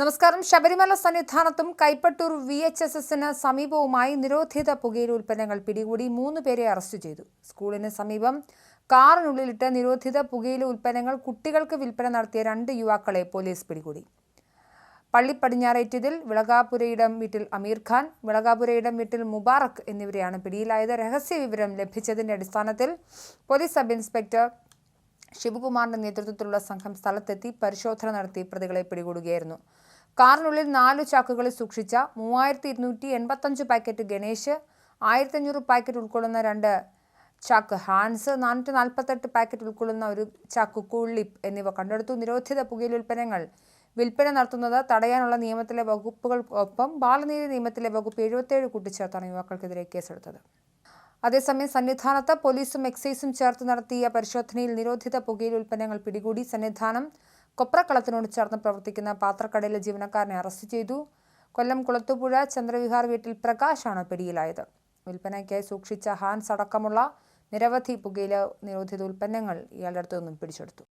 നമസ്കാരം. ശബരിമല സന്നിധാനത്തും Kaipattoor V H S എസിന് സമീപവുമായി നിരോധിത പുകയില ഉൽപ്പന്നങ്ങൾ പിടികൂടി മൂന്ന് പേരെ അറസ്റ്റ് ചെയ്തു. സ്കൂളിന് സമീപം കാറിനുള്ളിലിട്ട് നിരോധിത പുകയില ഉൽപ്പന്നങ്ങൾ കുട്ടികൾക്ക് വിൽപ്പന നടത്തിയ രണ്ട് യുവാക്കളെ പോലീസ് പിടികൂടി. പള്ളി പടിഞ്ഞാറേറ്റതിൽ വിളകാപുരയിടം വീട്ടിൽ അമീർ ഖാൻ വിളകാപുരയിടം വീട്ടിൽ മുബാറക് എന്നിവരെയാണ് പിടിയിലായത്. രഹസ്യ വിവരം ലഭിച്ചതിന്റെ അടിസ്ഥാനത്തിൽ പോലീസ് സബ് ഇൻസ്പെക്ടർ ശിവകുമാറിന്റെ നേതൃത്വത്തിലുള്ള സംഘം സ്ഥലത്തെത്തി പരിശോധന നടത്തി പ്രതികളെ പിടികൂടുകയായിരുന്നു. കാറിനുള്ളിൽ നാലു ചാക്കുകളിൽ സൂക്ഷിച്ച മൂവായിരത്തി ഇരുന്നൂറ്റി എൺപത്തഞ്ച് പാക്കറ്റ് ഗണേഷ് ആയിരത്തഞ്ഞൂറ് പാക്കറ്റ് ഉൾക്കൊള്ളുന്ന രണ്ട് ചാക്ക് ഹാൻസ് നാനൂറ്റി നാൽപ്പത്തെട്ട് പാക്കറ്റ് ഉൾക്കൊള്ളുന്ന ഒരു ചാക്ക് കൂള്ളിപ്പ് എന്നിവ കണ്ടെടുത്തു. നിരോധിത പുകയില ഉൽപ്പന്നങ്ങൾ വിൽപ്പന നടത്തുന്നത് തടയാനുള്ള നിയമത്തിലെ വകുപ്പുകൾക്കൊപ്പം ബാലനീതി നിയമത്തിലെ വകുപ്പ് എഴുപത്തേഴ് കൂട്ടിച്ചേർത്താണ് യുവാക്കൾക്കെതിരെ കേസെടുത്തത്. അതേസമയം സന്നിധാനത്ത് പോലീസും എക്സൈസും ചേർത്ത് നടത്തിയ പരിശോധനയിൽ നിരോധിത പുകയില ഉൽപ്പന്നങ്ങൾ പിടികൂടി. സന്നിധാനം കൊപ്രക്കളത്തിനോട് ചേർന്ന് പ്രവർത്തിക്കുന്ന പാത്രക്കടയിലെ ജീവനക്കാരനെ അറസ്റ്റ് ചെയ്തു. കൊല്ലം കുളത്തുപുഴ ചന്ദ്രവിഹാർ വീട്ടിൽ പ്രകാശാണ് പിടിയിലായത്. വിൽപ്പനയ്ക്കായി സൂക്ഷിച്ച ഹാൻസ് അടക്കമുള്ള നിരവധി പുകയില നിരോധിത ഉൽപ്പന്നങ്ങൾ ഇയാളുടെ അടുത്തു നിന്നും പിടിച്ചെടുത്തു.